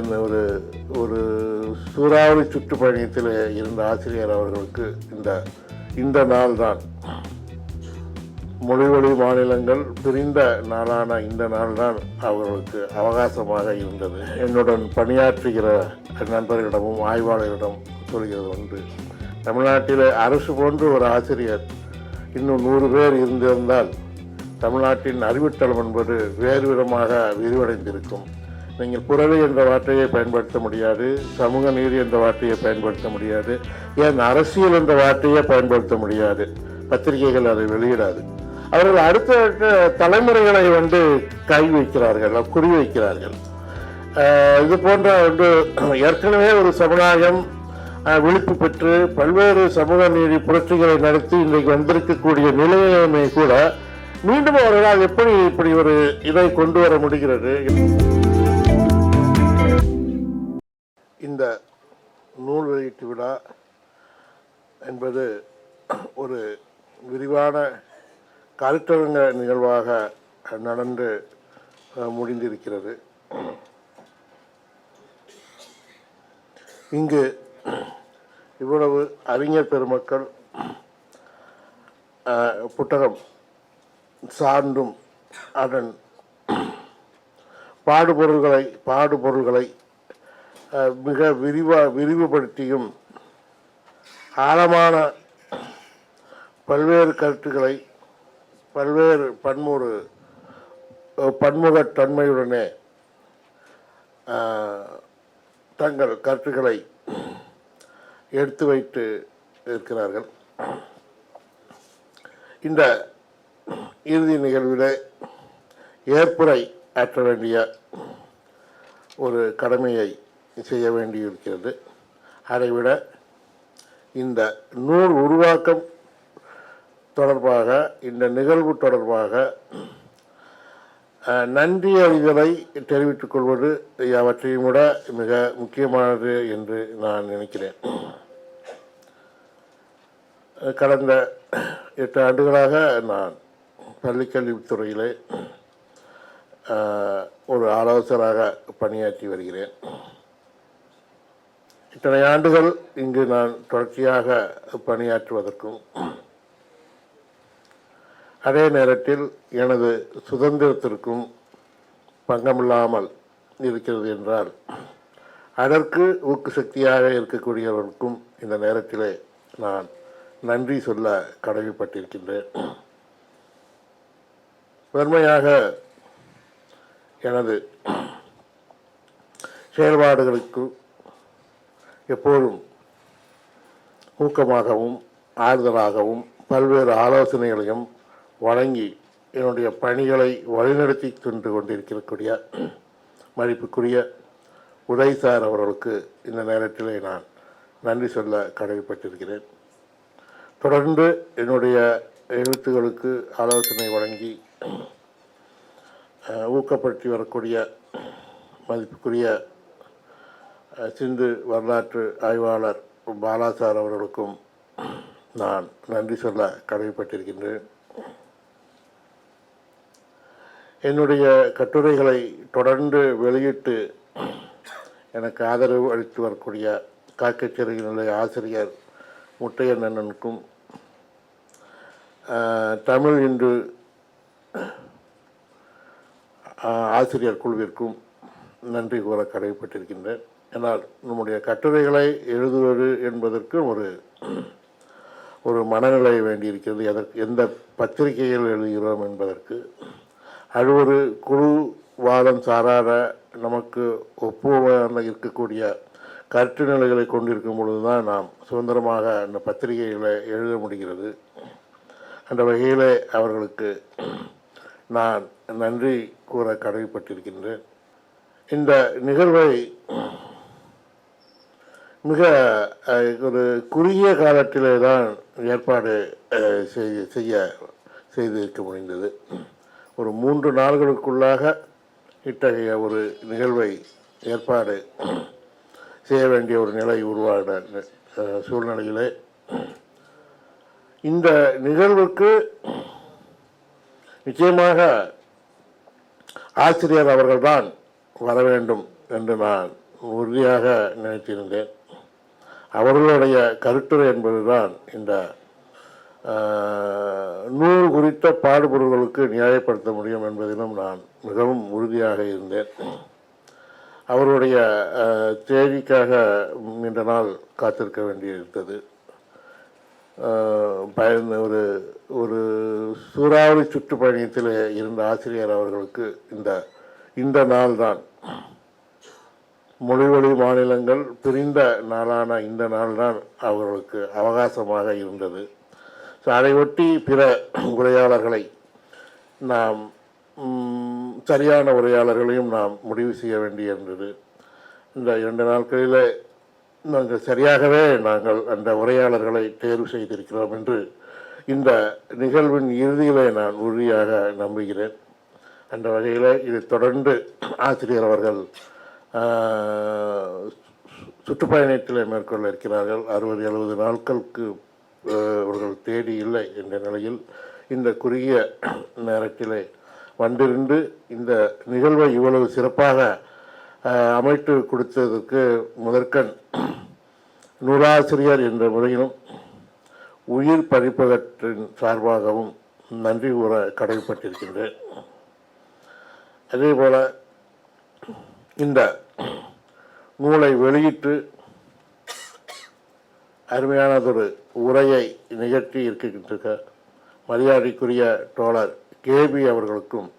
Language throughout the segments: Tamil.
இந்த ஒரு ஒரு சூறாவளி சுற்றுப்பயணத்தில் இருந்த ஆசிரியர் அவர்களுக்கு இந்த இந்த நாள் தான் மொழிவழி மாநிலங்கள் பிரிந்த நாளான இந்த நாள் தான் அவர்களுக்கு அவகாசமாக இருந்தது. என்னுடன் பணியாற்றுகிற நண்பர்களிடமும் ஆய்வாளரிடம் சொல்கிறது உண்டு தமிழ்நாட்டில் அரசு போன்று ஒரு ஆசிரியர் இன்னும் நூறு பேர் இருந்திருந்தால் தமிழ்நாட்டின் அறிவுத்தளம் என்பது வேறு விதமாக விரிவடைந்திருக்கும். நீங்கள் புறவி என்ற வார்த்தையை பயன்படுத்த முடியாது சமூக நீதி என்ற வார்த்தையை பயன்படுத்த முடியாது ஏன் அரசியல் என்ற வார்த்தையை பயன்படுத்த முடியாது. பத்திரிகைகள் அதை வெளியிடாது. அவர்கள் அடுத்த தலைமுறைகளை வந்து கை வைக்கிறார்கள் குறி வைக்கிறார்கள். இது போன்ற வந்து ஏற்கனவே ஒரு சமுதாயம் விழிப்பு பெற்று பல்வேறு சமூக நீதி புரட்சிகளை நடத்தி இன்றைக்கு வந்திருக்கக்கூடிய நிலையமே கூட மீண்டும் அவர்களால் எப்படி இப்படி ஒரு இதை கொண்டு வர முடிகிறது? இந்த நூல் வெளியீட்டு விழா என்பது ஒரு விரிவான கருத்தரங்க நிகழ்வாக நடந்து முடிந்திருக்கிறது. இங்கு இவ்வளவு அறிஞர் பெருமக்கள் புத்தகம் சார்ந்தும் அதன் பாடுபொருள்களை பாடுபொருள்களை மிக விரிவா விரிவுபடுத்தியும் ஆழமான பல்வேறு கருத்துக்களை பல்வேறு பன்முறு பன்முகத்தன்மையுடனே தங்கள் கருத்துக்களை எடுத்து வைத்து இருக்கிறார்கள். இந்த இறுதி நிகழ்வில் ஏற்புரை ஆற்ற வேண்டிய ஒரு கடமையை செய்ய வேண்டியிருக்கிறது அதைவிட இந்த நூல் உருவாக்கம் தொடர்பாக இந்த நிகழ்வு தொடர்பாக நன்றி அறிதலை தெரிவித்துக் கொள்வது அவற்றையும் விட மிக முக்கியமானது என்று நான் நினைக்கிறேன். கடந்த எட்டு ஆண்டுகளாக நான் பள்ளிக்கல்வித்துறையிலே ஒரு ஆலோசகராக பணியாற்றி வருகிறேன். இத்தனை ஆண்டுகள் இங்கு நான் தொடர்ச்சியாக பணியாற்றுவதற்கும் அதே நேரத்தில் எனது சுதந்திரத்திற்கும் பங்கமில்லாமல் இருக்கிறது என்றால் அதற்கு ஊக்கு சக்தியாக இருக்கக்கூடியவர்களுக்கும் இந்த நேரத்திலே நான் நன்றி சொல்ல கடமைப்பட்டிருக்கின்றேன். முதன்மையாக எனது செயல்பாடுகளுக்கு எப்போதும் ஊக்கமாகவும் ஆறுதலாகவும் பல்வேறு ஆலோசனைகளையும் வழங்கி என்னுடைய பணிகளை வழிநடத்தி சென்று கொண்டிருக்கக்கூடிய மதிப்புக்குரிய உதய் சார் அவர்களுக்கு இந்த நேரத்திலே நான் நன்றி சொல்ல கடமைப்பட்டிருக்கிறேன். தொடர்ந்து என்னுடைய எழுத்துகளுக்கு ஆலோசனை வழங்கி ஊக்கப்படுத்தி வரக்கூடிய மதிப்புக்குரிய சிந்து வரலாற்று ஆய்வாளர் பாலா சார் அவர்களுக்கும் நான் நன்றி சொல்ல கடமைப்பட்டிருக்கின்றேன். என்னுடைய கட்டுரைகளை தொடர்ந்து வெளியிட்டு எனக்கு ஆதரவு அளித்து வரக்கூடிய காக்கச்சேரி ஆசிரியர் முட்டையன் அண்ணனுக்கும் தமிழ் இன்று ஆசிரியர் குழுவிற்கும் நன்றி கூற கடமைப்பட்டிருக்கின்றேன். என்னால் நம்முடைய கட்டுரைகளை எழுதுவது என்பதற்கு ஒரு ஒரு மனநிலை வேண்டியிருக்கிறது. எதற்கு எந்த பத்திரிகையில் எழுதுகிறோம் என்பதற்கு. அது ஒரு குழு வாதம் சாராத நமக்கு ஒப்புவமாக இருக்கக்கூடிய கருத்து நிலைகளை கொண்டிருக்கும் பொழுது தான் நாம் சுதந்திரமாக அந்த பத்திரிகைகளை எழுத முடிகிறது. அந்த வகையில் அவர்களுக்கு நான் நன்றி கூற கடமைப்பட்டிருக்கின்றேன். இந்த நிகழ்வை மிக ஒரு குறுகிய காலத்திலே தான் ஏற்பாடு செய்ய செய்ய செய்திருக்க முடிந்தது. ஒரு மூன்று நாள்களுக்குள்ளாக இத்தகைய ஒரு நிகழ்வை ஏற்பாடு செய்ய வேண்டிய ஒரு நிலை உருவான சூழ்நிலையிலே. இந்த நிகழ்வுக்கு நிச்சயமாக ஆசிரியர் அவர்கள்தான் வர வேண்டும் என்று நான் உறுதியாக நினைத்திருந்தேன். அவர்களுடைய கருத்துரை என்பதுதான் இந்த நூல் குறித்த பாடுபொருள்களுக்கு நியாயப்படுத்த முடியும் என்பதிலும் நான் மிகவும் உறுதியாக இருந்தேன். அவருடைய தேதிக்காக நீண்ட நாள் காத்திருக்க வேண்டியிருந்தது. பயந்த ஒரு ஒரு சூறாவளி சுற்றுப்பயணத்தில் இருந்த ஆசிரியர் அவர்களுக்கு இந்த இந்த நாள்தான். மொழிவழி மாநிலங்கள் பிரிந்த நாளான இந்த நாள்தான் அவர்களுக்கு அவகாசமாக இருந்தது. ஸோ அதை ஒட்டி பிற உரையாளர்களை நாம் சரியான உரையாளர்களையும் நாம் முடிவு செய்ய வேண்டியிருந்தது இந்த இரண்டு நாட்களில் நாங்கள் சரியாகவே நாங்கள் அந்த உரையாளர்களை தேர்வு செய்திருக்கிறோம் என்று இந்த நிகழ்வின் இறுதியிலே நான் உறுதியாக நம்புகிறேன். அந்த வகையில் இது தொடர்ந்து ஆசிரியர் அவர்கள் சுற்றுப்பயணத்தில் மேற்கொள்ள இருக்கிறார்கள். அறுபது எழுபது நாட்களுக்கு அவர்கள் தேடி இல்லை என்ற நிலையில் இந்த குறுகிய நேரத்திலே வந்திருந்து இந்த நிகழ்வை இவ்வளவு சிறப்பாக அமைத்து கொடுத்ததற்கு முதற்கண் நூலாசிரியர் என்ற முறையிலும் உயிர் பதிப்பகத்தின் சார்பாகவும் நன்றி கூற கடமைப்பட்டிருக்கின்றேன் அதேபோல இந்த நூலை வெளியிட்டு அருமையானதொரு உரையை நிகழ்த்தி இருக்கின்ற மரியாதைக்குரிய தோழர் கேபி அவர்களுக்கும்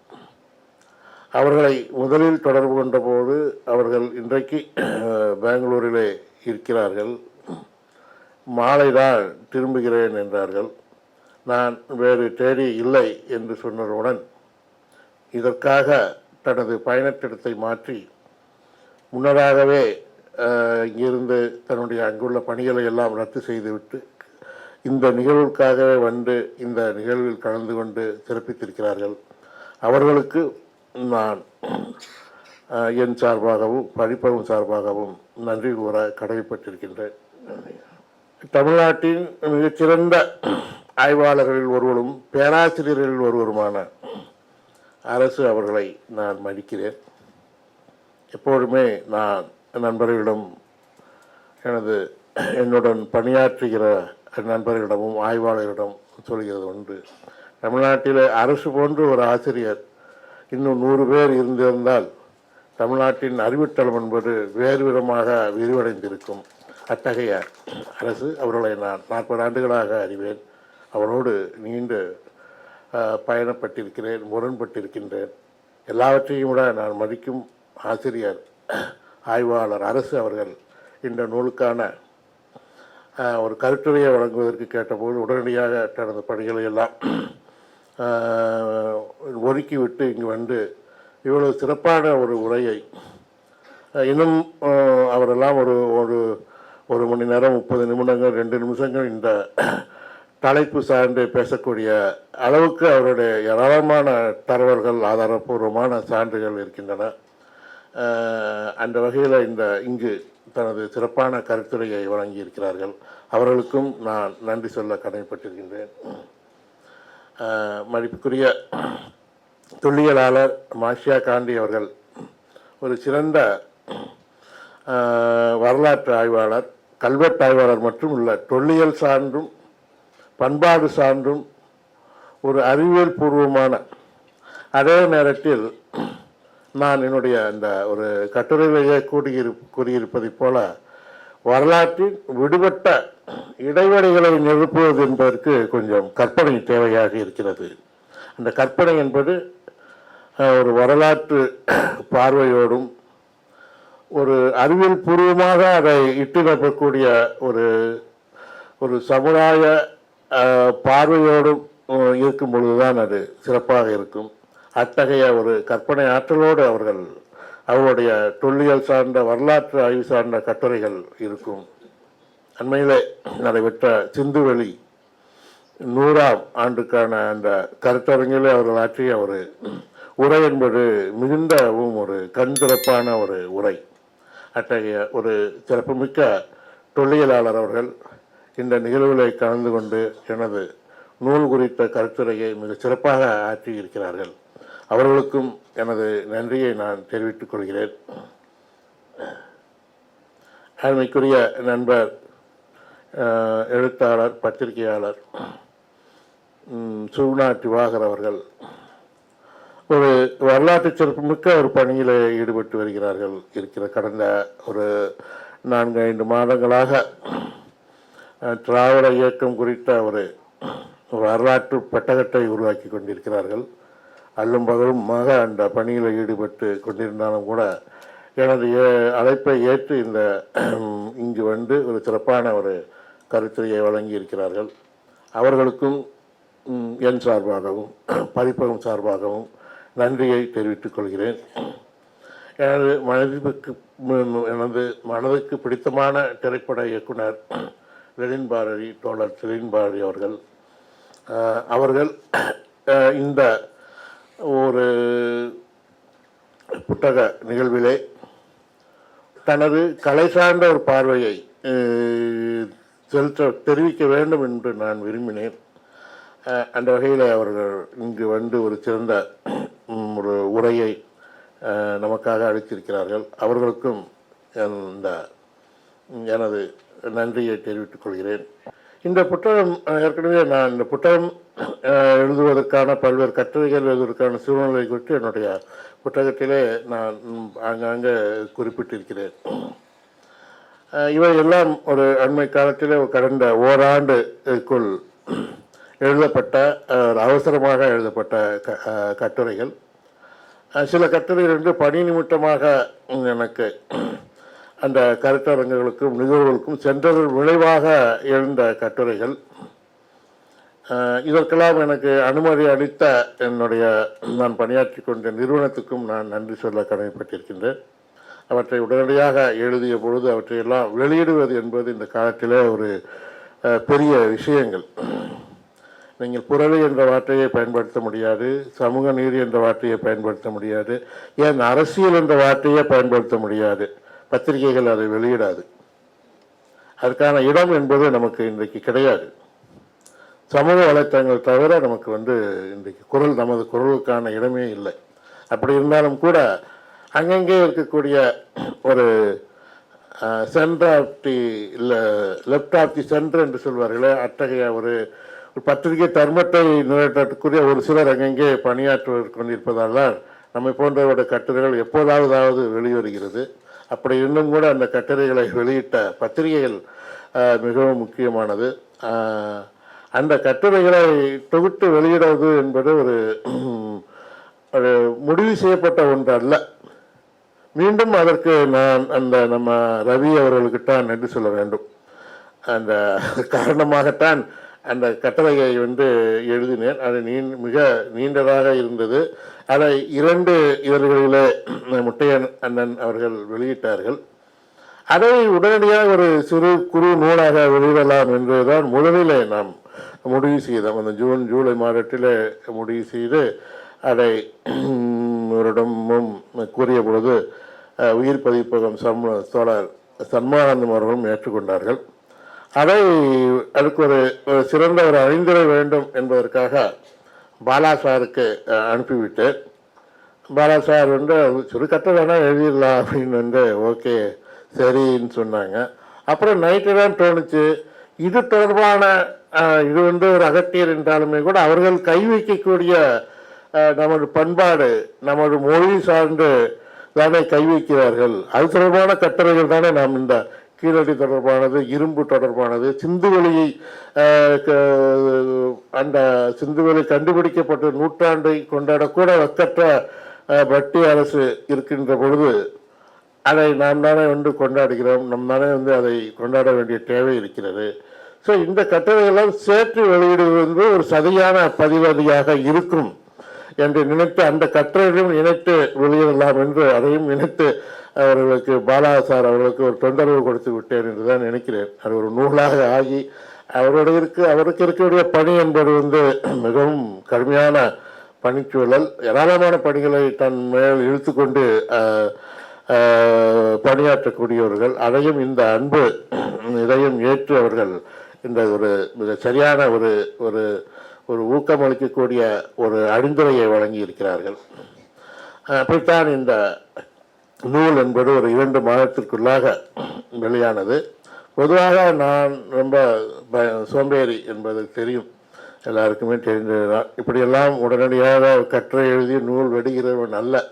அவர்களை முதலில் தொடர்பு கொண்டபோது அவர்கள் இன்றைக்கு பெங்களூரிலே இருக்கிறார்கள். மாலைதான் திரும்புகிறேன் என்றார்கள். நான் வேறு தேடி இல்லை என்று சொன்னதுடன் இதற்காக தனது பயணத்திடத்தை மாற்றி முன்னதாகவே இங்கிருந்து தன்னுடைய அங்குள்ள பணிகளை எல்லாம் ரத்து செய்துவிட்டு இந்த நிகழ்வுக்காகவே வந்து இந்த நிகழ்வில் கலந்து கொண்டு சிறப்பித்திருக்கிறார்கள். அவர்களுக்கு நான் என் சார்பாகவும் படிப்பகம் சார்பாகவும் நன்றி கூற கடமைப்பட்டிருக்கின்றேன் தமிழ்நாட்டின் மிகச்சிறந்த ஆய்வாளர்களில் ஒருவரும் பேராசிரியர்களில் ஒருவருமான அரசு அவர்களை நான் மதிக்கிறேன். எப்பொழுதுமே நான் நண்பர்களிடம் எனது என்னுடன் பணியாற்றுகிற நண்பர்களிடமும் ஆய்வாளர்களிடம் சொல்கிறது உண்டு தமிழ்நாட்டில் அரசு போன்ற ஒரு ஆசிரியர் இன்னும் நூறு பேர் இருந்திருந்தால் தமிழ்நாட்டின் அறிவுத்தளம் என்பது வேறு விதமாக விரிவடைந்திருக்கும். அத்தகைய அரசு அவர்களை நான் நாற்பது ஆண்டுகளாக அறிவேன். அவரோடு நீண்டு பயணப்பட்டிருக்கிறேன் முரண்பட்டிருக்கின்றேன். எல்லாவற்றையும் விட நான் மதிக்கும் ஆசிரியர் ஆய்வாளர் அரசு அவர்கள் இந்த நூலுக்கான ஒரு கருத்துரையை வழங்குவதற்கு கேட்டபோது உடனடியாக தனது பணிகளை எல்லாம் ஒதுக்கிவிட்டு இங்கு வந்து இவ்வளவு சிறப்பான ஒரு உரையை இன்னும் அவரெல்லாம் ஒரு ஒரு ஒரு மணி நேரம் முப்பது நிமிடங்கள் ரெண்டு நிமிஷங்கள் இந்த தலைப்பு சார்ந்து பேசக்கூடிய அளவுக்கு அவருடைய ஏராளமான தகவல்கள் ஆதாரப்பூர்வமான சான்றுகள் இருக்கின்றன. அந்த வகையில் இந்த இங்கு தனது சிறப்பான கருத்துரையை வழங்கியிருக்கிறார்கள். அவர்களுக்கும் நான் நன்றி சொல்ல கடமைப்பட்டிருக்கின்றேன். மதிப்புக்குரிய தொல்லியலாளர் மாஷியா காந்தி அவர்கள் ஒரு சிறந்த வரலாற்று ஆய்வாளர் கல்வெட்டு ஆய்வாளர் மட்டும் உள்ள தொல்லியல் சார்ந்தும் பண்பாடு சார்ந்தும் ஒரு அறிவியல் பூர்வமான அதே நேரத்தில் நான் என்னுடைய அந்த ஒரு கட்டுரையிலேயே கூடியிரு கூறியிருப்பதைப் போல வரலாற்றின் விடுபட்ட இடைவெளிகளை நிரப்புவது என்பதற்கு கொஞ்சம் கற்பனை தேவையாக இருக்கிறது. அந்த கற்பனை என்பது ஒரு வரலாற்று பார்வையோடும் ஒரு அறிவியல் பூர்வமாக அதை இட்டு நிரப்பக்கூடிய ஒரு ஒரு சமுதாய பார்வையோடும் இருக்கும் பொழுதுதான் அது சிறப்பாக இருக்கும். அத்தகைய ஒரு கற்பனை ஆற்றலோடு அவர்கள் அவருடைய தொல்லியல் சார்ந்த வரலாற்று ஆய்வு சார்ந்த கட்டுரைகள் இருக்கும். அண்மையிலே நடைபெற்ற சிந்துவெளி நூறாம் ஆண்டுக்கான அந்த கருத்தரங்கிலே அவர்கள் ஆற்றிய ஒரு உரை என்பது மிகுந்தவும் ஒரு கண் திறப்பான ஒரு உரை. அத்தகைய ஒரு சிறப்புமிக்க தொல்லியலாளர் அவர்கள் இந்த நிகழ்வுகளை கலந்து கொண்டு எனது நூல் குறித்த கருத்துரையை மிக சிறப்பாக ஆற்றியிருக்கிறார்கள். அவர்களுக்கும் எனது நன்றியை நான் தெரிவித்துக் கொள்கிறேன். அருமைக்குரிய நண்பர் அஹ், எழுத்தாளர் பத்திரிகையாளர் சுகுணா திவாகர் அவர்கள். ஒரு வரலாற்று சிறப்புமிக்க ஒரு பணியில் ஈடுபட்டு வருகிறார்கள். இருக்கிற கடந்த ஒரு நான்கு ஐந்து மாதங்களாக திராவிட இயக்கம் குறித்த ஒரு வரலாற்று பெட்டகத்தை உருவாக்கி கொண்டிருக்கிறார்கள். அல்லும் பகலும் மக அந்த பணியில் ஈடுபட்டு கொண்டிருந்தாலும் கூட எனது ஏ- அழைப்பை ஏற்று இந்த இங்கு வந்து ஒரு சிறப்பான ஒரு கருத்துரையை வழங்கி இருக்கிறார்கள் அவர்களுக்கும் என் சார்பாகவும் பதிப்பகம் சார்பாகவும் நன்றியை தெரிவித்துக் கொள்கிறேன். எனது மனதிற்கு எனது மனதுக்கு பிடித்தமான திரைப்பட இயக்குனர் லெனின் பாரதி தோழர் லெனின் பாரதி அவர்கள் அவர்கள் இந்த ஒரு புத்தக நிகழ்விலே தனது கலை சார்ந்த ஒரு பார்வையை செலுத்த தெரிவிக்க வேண்டும் என்று நான் விரும்பினேன். அந்த வகையில் அவர்கள் இங்கு வந்து ஒரு சிறந்த ஒரு உரையை நமக்காக அளித்திருக்கிறார்கள். அவர்களுக்கும் இந்த எனது நன்றியை தெரிவித்துக் கொள்கிறேன். இந்த புத்தகம் ஏற்கனவே நான் இந்த புத்தகம் எழுதுவதற்கான பல்வேறு கட்டுரைகள் எழுதுவதற்கான சூழ்நிலை குறித்து என்னுடைய புத்தகத்திலே நான் அங்கங்கே ஆங்காங்கே குறிப்பிட்டிருக்கிறேன். இவையெல்லாம் இவை எல்லாம் ஒரு அண்மை காலத்திலே கடந்த ஓராண்டுக்குள் எழுதப்பட்ட ஒரு அவசரமாக எழுதப்பட்ட க கட்டுரைகள். சில கட்டுரைகள் வந்து பணி நிமித்தமாக எனக்கு அந்த கருத்தரங்குகளுக்கும் நிகழ்வுகளுக்கும் சென்றதன் விளைவாக எழுந்த கட்டுரைகள். இதற்கெல்லாம் எனக்கு அனுமதி அளித்த என்னுடைய நான் பணியாற்றி கொண்ட நிறுவனத்துக்கும் நான் நன்றி சொல்ல கடமைப்பட்டிருக்கின்றேன். அவற்றை உடனடியாக எழுதிய பொழுது அவற்றையெல்லாம் வெளியிடுவது என்பது இந்த காலத்திலே ஒரு பெரிய விஷயங்கள். நீங்கள் புரளி என்ற வார்த்தையை பயன்படுத்த முடியாது சமூக நீதி என்ற வார்த்தையை பயன்படுத்த முடியாது ஏன் அரசியல் என்ற வார்த்தையை பயன்படுத்த முடியாது பத்திரிகைகள் அதை வெளியிடாது. அதுக்கான இடம் என்பது நமக்கு இன்றைக்கு கிடையாது. சமூக வலைத்தளங்கள் தவிர நமக்கு வந்து இன்றைக்கு குரல் நமது குரலுக்கான இடமே இல்லை. அப்படி இருந்தாலும் கூட அங்கங்கே இருக்கக்கூடிய ஒரு centre of the left of the centre என்று சொல்வார்களே அத்தகைய ஒரு பத்திரிகை தர்மத்தை நிறைவேற்றக்கூடிய ஒரு சிலர் அங்கங்கே பணியாற்று கொண்டிருப்பதால் தான் நம்மை போன்றவருடைய கட்டுரைகள் எப்போதாவதாவது வெளிவருகிறது. அப்படி இன்னும் கூட அந்த கட்டுரைகளை வெளியிட்ட பத்திரிகைகள் மிகவும் முக்கியமானது. அந்த கட்டுரைகளை தொகுத்து வெளியிடுவது என்பது ஒரு ஒரு முடிவு செய்யப்பட்ட ஒன்று அல்ல மீண்டும் அதற்கு நான் அந்த நம்ம ரவி அவர்களுக்குத்தான் நன்றி சொல்ல வேண்டும். அந்த காரணமாகத்தான் அந்த கட்டுரையை வந்து எழுதினேன். அது நீ மிக நீண்டதாக இருந்தது. அதை இரண்டு இதழ்களிலே முட்டையன் அண்ணன் அவர்கள் வெளியிட்டார்கள். அதை உடனடியாக ஒரு சிறு குறு நூலாக வெளியிடலாம் என்றுதான் முதலிலே நாம் முடிவு செய்தோம் அந்த ஜூன் ஜூலை மாதத்தில் முடிவு செய்து அதை இவரிடமும் கூறிய பொழுது உயிர் பதிப்பகம் சம் தோழர் சன்மானந்தம் அவர்களும் ஏற்றுக்கொண்டார்கள். அதை அதுக்கு ஒரு ஒரு சிறந்த ஒரு அறிந்துரை வேண்டும் என்பதற்காக பாலா சாருக்கு அனுப்பிவிட்டு அனுப்பிவிட்டேன். பாலா சார் வந்து சுருக்கத்தை வேணால் எழுதிடலாம் அப்படின்னு வந்து ஓகே சரின்னு சொன்னாங்க. அப்புறம் நைட்டு தான் தோணுச்சு. இது தொடர்பான இது வந்து ஒரு அகத்தியர் என்றாலுமே கூட அவர்கள் கை வைக்கக்கூடிய நமது பண்பாடு நமது மொழி சார்ந்து தானே கை வைக்கிறார்கள். அது தொடர்பான கட்டுரைகள் தானே நாம் இந்த கீழடி தொடர்பானது இரும்பு தொடர்பானது சிந்துவெளியை க- அந்த சிந்துவெளி கண்டுபிடிக்கப்பட்ட நூற்றாண்டை கொண்டாடக்கூட வக்கற்ற பட்டி அரசு இருக்கின்ற பொழுது அதை நாம் தானே வந்து கொண்டாடுகிறோம். நம் தானே வந்து அதை கொண்டாட வேண்டிய தேவை இருக்கிறது. ஸோ இந்த கட்டுரைகளெல்லாம் சேர்த்து வெளியிடுவது வந்து ஒரு சரியான பதிவதியாக இருக்கும் என்று நினைத்து அந்த கட்டுரைகளையும் இணைத்து வெளியிடலாம் என்று அதையும் இணைத்து அவர்களுக்கு பாலா சார் அவர்களுக்கு ஒரு தொந்தரவு கொடுத்து விட்டேன் என்று தான் நினைக்கிறேன். அது ஒரு நூலாக ஆகி அவருடைய இருக்கு அவருக்கு இருக்கக்கூடிய பணி என்பது வந்து மிகவும் கடுமையான பணிச்சூழல் ஏராளமான பணிகளை தன் மேல் இழுத்துக்கொண்டு கொண்டு பணியாற்றக்கூடியவர்கள். அதையும் இந்த அன்பு இதையும் ஏற்று அவர்கள் இந்த ஒரு மிக சரியான ஒரு ஒரு ஒரு ஊக்கமளிக்கக்கூடிய ஒரு அணிந்துரையை வழங்கி இருக்கிறார்கள் அப்படித்தான் இந்த நூல் என்பது ஒரு இரண்டு மாதத்திற்குள்ளாக வெளியானது. பொதுவாக நான் ரொம்ப ப- சோம்பேறி என்பது தெரியும். எல்லாருக்குமே தெரிந்ததுதான். இப்படியெல்லாம் உடனடியாக கற்றை எழுதி நூல் வெடிகிறவன் அல்ல.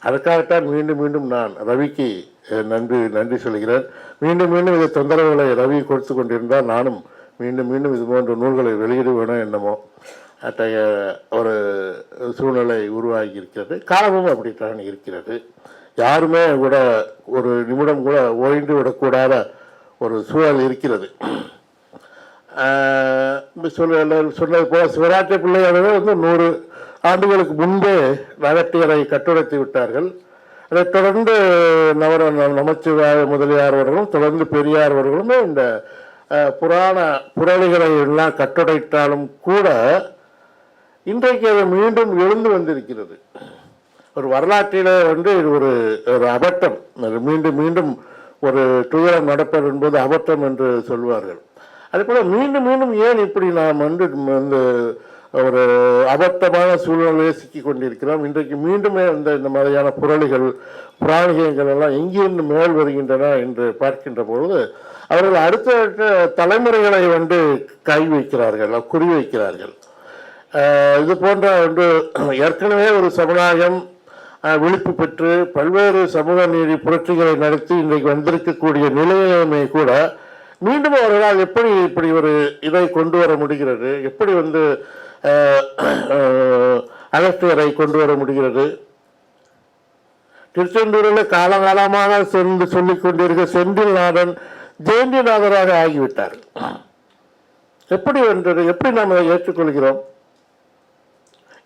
அதற்காகத்தான் மீண்டும் மீண்டும் நான் ரவிக்கு நன்றி நன்றி சொல்கிறேன். மீண்டும் மீண்டும் இது தொந்தரவுகளை ரவி கொடுத்து கொண்டிருந்தால் நானும் மீண்டும் மீண்டும் இது போன்ற நூல்களை வெளியிடுவேனோ என்னமோ அத்தகைய ஒரு சூழ்நிலை உருவாகி இருக்கிறது காலமும் அப்படித்தான் இருக்கிறது. யாருமே கூட ஒரு நிமிடம் கூட ஓய்ந்து விடக்கூடாத ஒரு சூழல் இருக்கிறது. ஆஹ் சொல்ல சொன்னது போல சிவராஜ பிள்ளையாரவே வந்து நூறு ஆண்டுகளுக்கு முன்பே நகட்டியரை கட்டுடைத்து விட்டார்கள். அதை தொடர்ந்து நவர நமச்சிவாய முதலியார் அவர்களும் தொடர்ந்து பெரியார் அவர்களுமே இந்த புராண புரளிகளை எல்லாம் கட்டுடைத்தாலும் கூட இன்றைக்கு அது மீண்டும் எழுந்து வந்திருக்கிறது. ஒரு வரலாற்றில் வந்து இது ஒரு ஒரு அபட்டம் மீண்டும் மீண்டும் ஒரு துயரம் நடப்பது என்பது அபட்டம் என்று சொல்வார்கள். அதே போல் மீண்டும் மீண்டும் ஏன் இப்படி நாம் வந்து இந்த ஒரு அபத்தமான சூழ்நிலையை சிக்கி கொண்டிருக்கிறோம் இன்றைக்கு மீண்டுமே அந்த இந்த மாதிரியான புரளிகள் புராணிகங்கள் எல்லாம் எங்கிருந்து மேல் வருகின்றன என்று பார்க்கின்ற பொழுது அவர்கள் அடுத்த அடுத்த தலைமுறைகளை வந்து கை வைக்கிறார்கள் குறி வைக்கிறார்கள். இது போன்ற வந்து ஏற்கனவே ஒரு சமுதாயம் விழிப்பு பெற்று பல்வேறு சமூக நீதி புரட்சிகளை நடத்தி இன்றைக்கு வந்திருக்கக்கூடிய நிலையமே கூட மீண்டும் அவர்களால் எப்படி இப்படி ஒரு இதை கொண்டு வர முடிகிறது? எப்படி வந்து அகஸ்தியரை கொண்டு வர முடிகிறது. திருச்செந்தூரில் காலகாலமாக சென்று சொல்லிக் கொண்டிருக்க செந்தில்நாதன் ஜெயந்திநாதராக ஆகிவிட்டார். எப்படி என்றது எப்படி நாம் அதை ஏற்றுக்கொள்கிறோம்?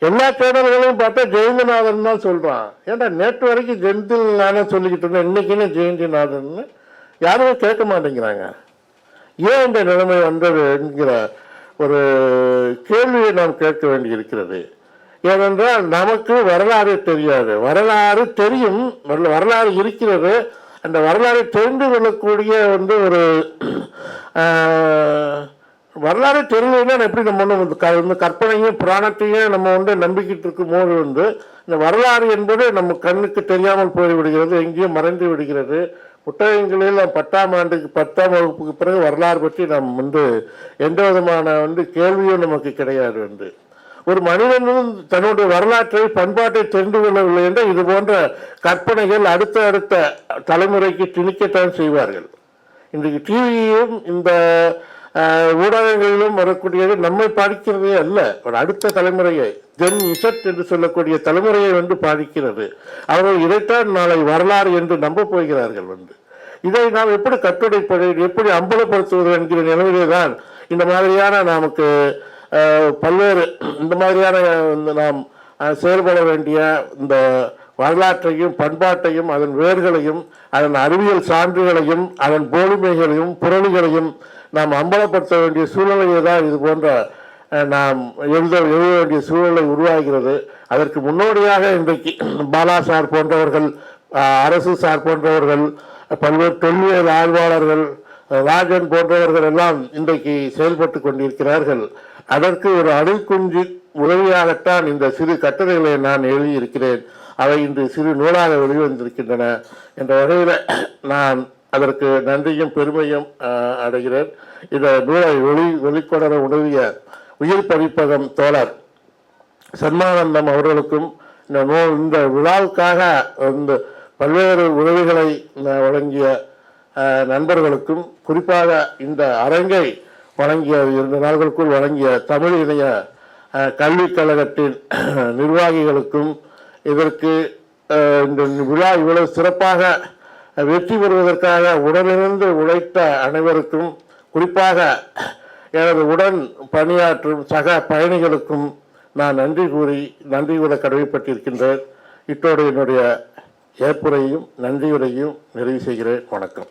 எல்லா சேனல்களையும் பார்த்தா ஜெயந்திநாதன் தான் சொல்கிறான் ஏன்டா நேற்று வரைக்கும் ஜெயந்திநாதன் சொல்லிக்கிட்டு இருந்தேன் இன்னைக்குன்னு ஜெயந்திநாதன் யாருமே கேட்க மாட்டேங்கிறாங்க. ஏன் இந்த நிலைமை வந்தது என்கிற ஒரு கேள்வியை நாம் கேட்க வேண்டியிருக்கிறது. ஏனென்றால் நமக்கு வரலாறு தெரியாது. வரலாறு தெரியும். வரல- வரலாறு இருக்கிறது. அந்த வரலாறு தெரிந்து கொள்ளக்கூடிய வந்து ஒரு வரலாறு தெரியலைன்னா எப்படி நம்ம ஒன்று வந்து க- வந்து கற்பனையும் புராணத்தையும் நம்ம வந்து நம்பிக்கிட்டு இருக்கும்போது வந்து இந்த வரலாறு என்பது நம்ம கண்ணுக்கு தெரியாமல் போய்விடுகிறது எங்கேயும் மறைந்து விடுகிறது. புத்தகங்களில் பத்தாம் ஆண்டுக்கு பத்தாம் வகுப்புக்கு பிறகு வரலாறு பற்றி நாம் வந்து எந்த விதமான வந்து கேள்வியும் நமக்கு கிடையாது வந்து ஒரு மனிதனும் தன்னுடைய வரலாற்றை பண்பாட்டை தெரிந்து கொள்ளவில்லை என்றால் இது போன்ற கற்பனைகள் அடுத்த அடுத்த தலைமுறைக்கு திணிக்கத்தான் செய்வார்கள். இன்றைக்கு டிவியும் இந்த ஊடகங்களிலும் வரக்கூடியது நம்மை பாதிக்கிறதே அல்ல ஒரு அடுத்த தலைமுறையை ஜென் இசட் என்று சொல்லக்கூடிய தலைமுறையை வந்து பாதிக்கிறது. அவர்கள் இதைத்தான் நாளை வரலாறு என்று நம்ப போகிறார்கள் வந்து. இதை நாம் எப்படி கட்டுடைப்பது எப்படி அம்பலப்படுத்துவது என்கிற நிலையிலே தான் இந்த மாதிரியான நமக்கு பல்வேறு இந்த மாதிரியான நாம் செயல்பட வேண்டிய இந்த வரலாற்றையும் பண்பாட்டையும் அதன் வேர்களையும் அதன் அறிவியல் சான்றுகளையும் அதன் போலிமைகளையும் புரளிகளையும் நாம் அம்பலப்படுத்த வேண்டிய சூழ்நிலையை தான் இது போன்ற நாம் எழுத எழுத வேண்டிய சூழலை உருவாகிறது. அதற்கு முன்னோடியாக இன்றைக்கு பாலா சார் போன்றவர்கள் அரசு சார் போன்றவர்கள் பல்வேறு தொல்லியல் ஆய்வாளர்கள் ராஜன் போன்றவர்கள் எல்லாம் இன்றைக்கு செயல்பட்டு கொண்டிருக்கிறார்கள். அதற்கு ஒரு அணுகுஞ்சி உதவியாகத்தான் இந்த சிறு கட்டுரைகளை நான் எழுதியிருக்கிறேன். அவை இன்று சிறு நூலாக வெளிவந்திருக்கின்றன. என்ற வகையில் நான் அதற்கு நன்றியும் பெருமையும் அடைகிறார் அடைகிறேன். இந்த நூலை வெளி வெளிக்கொணர உதவிய உயிர் பதிப்பகம் தோழர் சன்மானந்தம் அவர்களுக்கும் இந்த நூல் இந்த விழாவுக்காக இந்த பல்வேறு உதவிகளை வழங்கிய நண்பர்களுக்கும் குறிப்பாக இந்த அரங்கை வழங்கிய இரண்டு நாட்களுக்குள் வழங்கிய தமிழ் இணைய கல்விக்கழகத்தின் கல்விக் கழகத்தின் நிர்வாகிகளுக்கும் இதற்கு இந்த விழா இவ்வளவு சிறப்பாக வெற்றி பெறுவதற்காக உடனிருந்து உழைத்த அனைவருக்கும் குறிப்பாக எனது உடன் பணியாற்றும் சக பயணிகளுக்கும் நான் நன்றி கூறி நன்றி கூட கடமைப்பட்டிருக்கின்றேன். இத்தோடு என்னுடைய ஏற்புரையும் நன்றியுரையும் நிறைவு செய்கிறேன். வணக்கம்.